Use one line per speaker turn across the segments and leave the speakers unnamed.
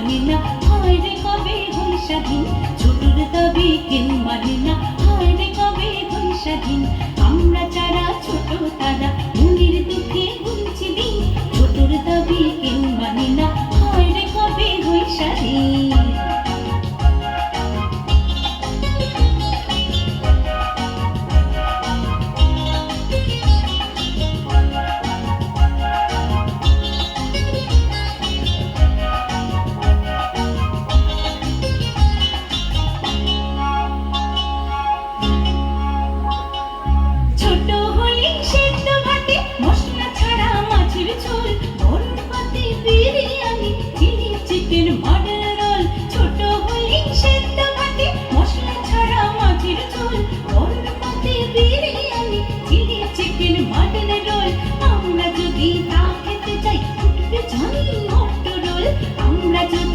মানে না হায় রে কবে হই স্বাধীন? ছোটর দাবি কেউ মানে না হায় রে কবে হই স্বাধীন? আমরা যারা ছোট তারা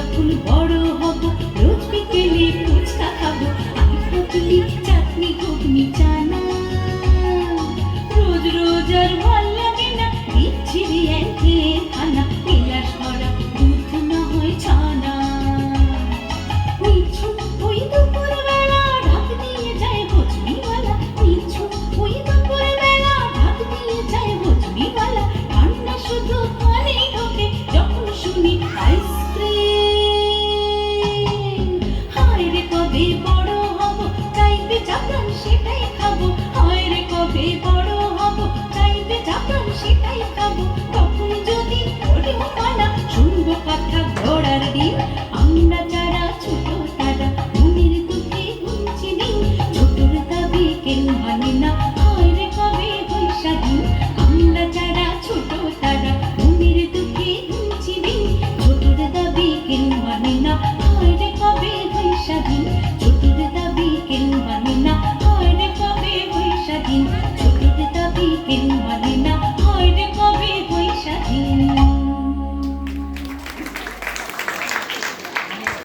আমরা বড় হব? চাইবে যখন সেটাই খাব। হয় কবে বড় হব? চাইবে যখন সেটাই খাব। তখন যদি ওরে মালা কথা ঘোড়ার আমরা যারা ছোট তারা মনের দুঃখে ঘুমছি মানে না?